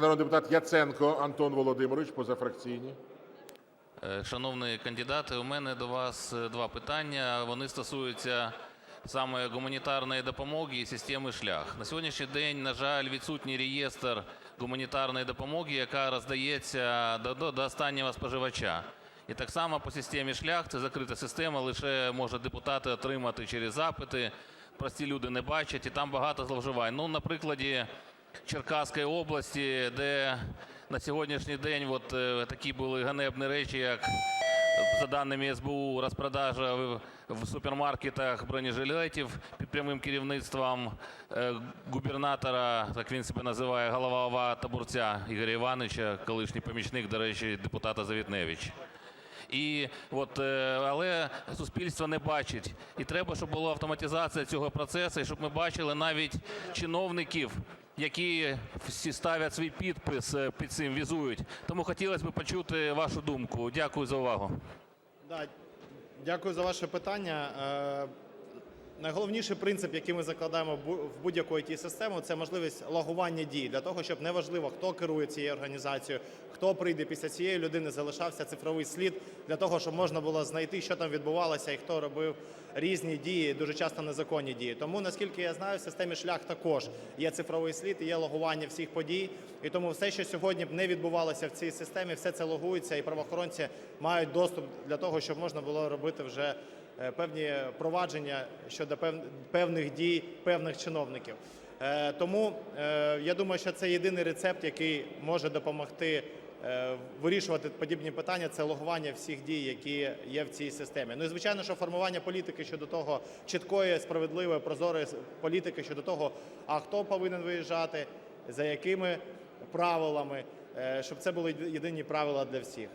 Народний депутат Яценко Антон Володимирович, позафракційні. Е, Шановні кандидати, у мене до вас е, два питання. Вони стосуються саме гуманітарної допомоги і системи шлях. На сьогоднішній день, на жаль, відсутній реєстр гуманітарної допомоги, яка роздається до, до, до останнього споживача. І так само по системі шлях це закрита система, лише можуть депутати отримати через запити. Прості люди не бачать, і там багато зловживань. Ну, на прикладі Черкаської області, де на сьогоднішній день от, е, такі були ганебні речі, як за даними СБУ, розпродажа в, супермаркетах бронежилетів під прямим керівництвом е, губернатора, так він себе називає, голова ОВА Табурця Ігоря Івановича, колишній помічник, до речі, депутата Завітневич. І от, е, але суспільство не бачить. І треба, щоб була автоматизація цього процесу, і щоб ми бачили навіть чиновників, які всі ставлять свій підпис е, під цим, візують. Тому хотілося б почути вашу думку. Дякую за увагу. Да, дякую за ваше питання. Найголовніший принцип, який ми закладаємо в будь-яку it систему це можливість лагування дій для того, щоб неважливо, хто керує цією організацією, хто прийде після цієї людини, залишався цифровий слід для того, щоб можна було знайти, що там відбувалося і хто робив різні дії, дуже часто незаконні дії. Тому, наскільки я знаю, в системі шлях також є цифровий слід і є логування всіх подій. І тому все, що сьогодні б не відбувалося в цій системі, все це логується, і правоохоронці мають доступ для того, щоб можна було робити вже певні провадження щодо пев- певних дій певних чиновників. Е, Тому е, я думаю, що це єдиний рецепт, який може допомогти е, вирішувати подібні питання. Це логування всіх дій, які є в цій системі. Ну і звичайно, що формування політики щодо того чіткої, справедливої, прозорої політики щодо того, а хто повинен виїжджати, за якими правилами, е, щоб це були єдині правила для всіх.